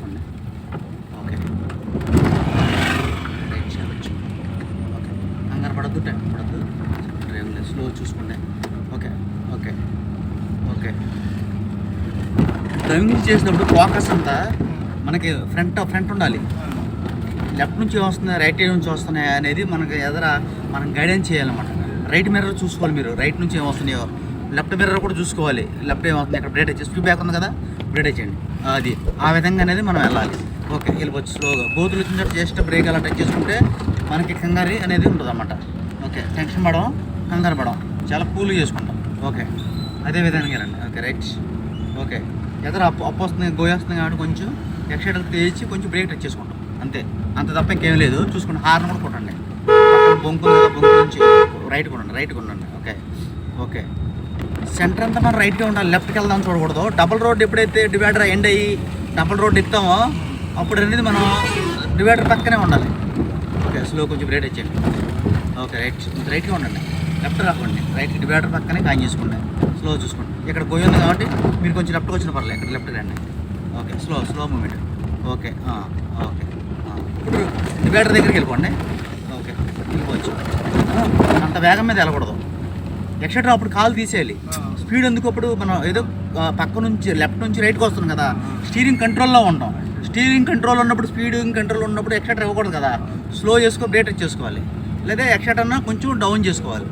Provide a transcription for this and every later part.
చూసుకోండి okay. Right okay. కంగారు పడద్దు టైం పడద్దు. డ్రైవింగ్ స్లో చూసుకోండి ఓకే. ఓకే. ఓకే. డ్రైవింగ్ చేసినప్పుడు ఫోకస్ అంతా మనకి ఫ్రంట్ ఫ్రంట్ ఉండాలి. లెఫ్ట్ నుంచి వస్తున్నాయి రైట్ నుంచి వస్తున్నాయి అనేది మనకి ఎదర మనం గైడెన్స్ చేయాలన్నమాట. రైట్ మిర్రర్ చూసుకోవాలి మీరు. రైట్ నుంచి ఏం వస్తున్నాయో. లెఫ్ట్ మిర్రర్ కూడా చూసుకోవాలి. లెఫ్ట్ ఏమవుతుంది? అక్కడ బ్రేట్ వచ్చేసి స్పీడ్ బ్యాక్ ఉంది కదా? బ్రేక్ చేయండి అది. ఆ విధంగా అనేది మనం వెళ్ళాలి. ఓకే వెళ్ళిపోవచ్చు స్లోగా గోతులు వచ్చినట్టు జస్ట్ బ్రేక్ అలా టచ్ చేసుకుంటే మనకి కంగారి అనేది ఉంటుంది అన్నమాట ఓకే టెన్షన్ పడడం కంగారు పడడం చాలా కూల్గా చేసుకుంటాం. ఓకే అదే విధంగా వెళ్ళండి. Okay right okay. ఎదురు అప్పు అప్పు వస్తుంది గోయేస్తుంది కాబట్టి కొంచెం ఎక్సైటర్ తెచ్చి కొంచెం బ్రేక్ టచ్ చేసుకుంటాం. అంతే. అంత తప్ప ఇంకేం లేదు. చూసుకోండి హార్న్ కూడా కొట్టండి. పక్కన బొంకు బొంకు నుంచి రైట్ కొనండి రైట్ కొనండి. Okay okay. సెంటర్ అంతా మనం రైట్గా ఉండాలి. లెఫ్ట్కి వెళ్దాం చూడకూడదు. డబుల్ రోడ్ ఎప్పుడైతే డివైడర్ ఎండ్ అయ్యి డబుల్ రోడ్ ఎక్కుతామో అప్పుడు అనేది మనం డివైడర్ పక్కనే ఉండాలి. ఓకే స్లో కొంచెం బ్రేక్ ఇచ్చేయండి. ఓకే రైట్ కొంచెం రైట్గా ఉండండి. లెఫ్ట్ రాకండి. రైట్ డివైడర్ పక్కనే కాన్ చేసుకోండి. స్లో చూసుకోండి. ఇక్కడ గోయి ఉంది కాబట్టి మీరు కొంచెం లెఫ్ట్కి వచ్చిన పర్లేదు. ఇక్కడ లెఫ్ట్ రండి. Okay slow slow movement okay okay ఇప్పుడు డివైడర్ దగ్గరికి వెళ్ళిపోండి. ఓకే వెళ్ళిపోవచ్చు. అంత వేగం మీద వెళ్ళకూడదు. ఎక్సెట్రా అప్పుడు కాలు తీసేయాలి. స్పీడ్ ఎందుకు అప్పుడు మనం ఏదో పక్క నుంచి లెఫ్ట్ నుంచి రైట్కి వస్తుంది కదా. స్టీరింగ్ కంట్రోల్లో ఉంటాం. స్టీరింగ్ కంట్రోల్ ఉన్నప్పుడు స్పీడింగ్ కంట్రోల్ ఉన్నప్పుడు ఎక్సెట్రా ఇవ్వకూడదు కదా. స్లో చేసుకో బ్రేక్ చేసుకోవాలి. లేదా ఎక్సెట్ అన్నా కొంచెం డౌన్ చేసుకోవాలి.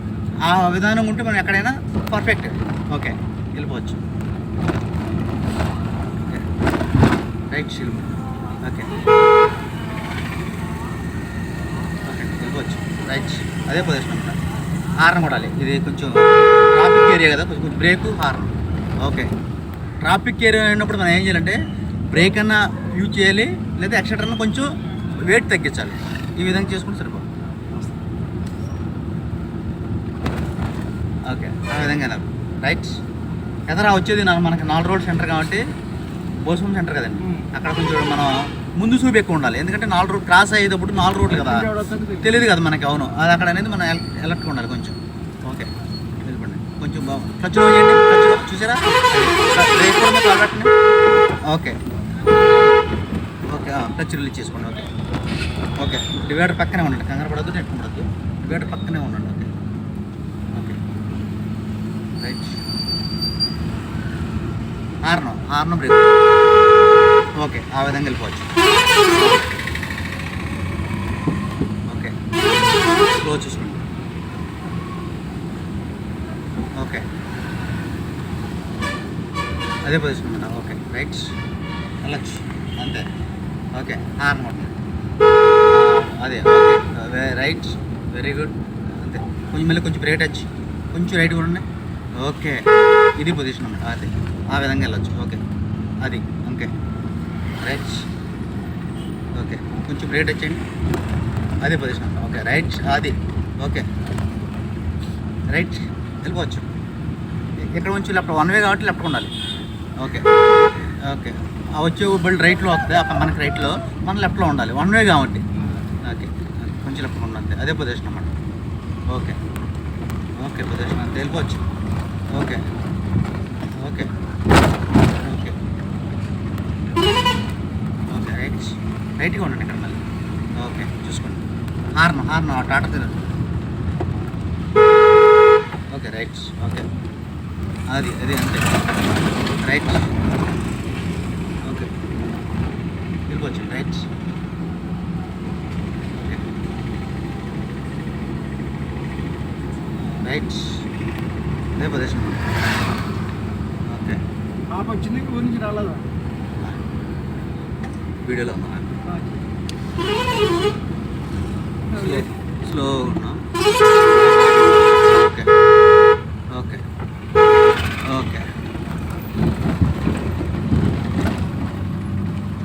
ఆ విధానం ఉంటే మనం ఎక్కడైనా పర్ఫెక్ట్. ఓకే వెళ్ళిపోవచ్చు. Right okay. ఓకే వెళ్ళిపోవచ్చు. రైట్ అదే పొజిషన్ అంతా. హార్న్ కొడాలి ఇది కొంచెం ట్రాఫిక్ ఏరియా కదా కొంచెం brake horn okay traffic area అయినప్పుడు మనం ఏం చేయాలంటే బ్రేక్ అన్నా యూజ్ చేయాలి లేదా ఎక్సెటర్ కొంచెం వెయిట్ తగ్గించాలి. ఈ విధంగా చేసుకుంటే సరిపోతుంది. ఓకే ఆ విధంగా రైట్ ఎదరా వచ్చేది నాకు మనకి నాలుగు రోడ్ సెంటర్ కాబట్టి బోసం సెంటర్ కదండి. అక్కడ కొంచెం మనం ముందు చూపు ఎక్కువ ఉండాలి. ఎందుకంటే నాలుగు రోడ్ క్రాస్ అయ్యేటప్పుడు నాలుగు రోడ్లు కదా. తెలియదు కదా మనకి అవును. అది అక్కడ అనేది మనం ఎలర్ట్గా ఉండాలి కొంచెం. ఓకే. వెళ్ళిపోండి కొంచెం బాగుంది టచ్లో చేయండి. చూసారా? ఓకే. ఓకే టచ్ రిలీజ్ చేసుకోండి. ఓకే. ఓకే. డివైడర్ పక్కనే ఉండండి. కంగారు పడద్దు నెట్ ఉండద్దు డివైడర్ పక్కనే ఉండండి. Okay. Okay. Right horn horn brake. Okay. ఆ విధంగా వెళ్ళిపోవచ్చు. ఓకే. స్లో చూసుకోండి ఓకే. అదే పొజిషన్ మేడం. ఓకే. రైట్ వెళ్ళచ్చు అంతే. ఓకే. హార్న్ అదే. ఓకే. రైట్ వెరీ గుడ్ అంతే. కొంచెం మళ్ళీ కొంచెం బ్రేక్ టచ్ కొంచెం రైట్ ఉండండి ఓకే. ఇది పొజిషన్ అన్నమాట అదే. ఆ విధంగా వెళ్ళొచ్చు. ఓకే. అది. ఓకే రైట్ ఓకే కొంచెం రేట్ వచ్చేయండి అదే పొజిషన్ ఓకే రైట్ అది ఓకే. రైట్ వెళ్ళిపోవచ్చు. ఇక్కడ నుంచి లెఫ్ట్ వన్ వే కాబట్టి లెఫ్ట్ ఉండాలి. ఓకే. ఓకే. వచ్చే బిల్డ్ రైట్లో వస్తుంది అక్కడ మనకి రైట్లో మన లెఫ్ట్లో ఉండాలి. వన్ వే కాబట్టి. ఓకే. కొంచెం లెఫ్ట్ ఉండాలి అదే పొజిషన్ అన్నమాట. ఓకే. ఓకే పొజిషన్ అంతే. వెళ్ళిపోవచ్చు. ఓకే. ఓకే ఓకే రైట్ రైట్గా ఉండండి ఇక్కడ మళ్ళీ. ఓకే చూసుకోండి. హార్న్ హార్న్ టాటా తిన ఓకే రైట్. ఓకే. అది అది అంతే. రైట్. ఓకే. వెళ్ళిపోవచ్చు రైట్. ఓకే. రైట్. అదే పొజిషన్ ఓకే. పాప వచ్చింది ఊరి నుంచి రాలేదా? వీడియోలో ఉన్నా. స్లోగా ఓకే. ఓకే. ఓకే.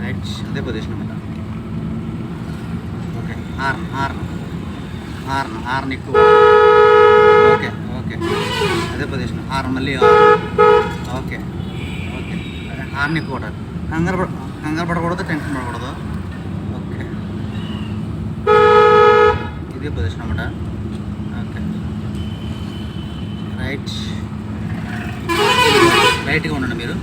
రైట్ అదే పొజిషన్ మీద. Okay. Horn horn horn horn ఎక్కువ ఓకే ఓకే. అదే పొజిషన్ హార్న్ మళ్ళీ ఓకే. ఓకే. హార్న్ ఎక్కువ కంగారు కంగారు పడకూడదు టెన్షన్ పడకూడదు ఓకే ఇదే పొజిషన్ అన్నమాట ఓకే. రైట్. రైట్గా ఉండండి మీరు.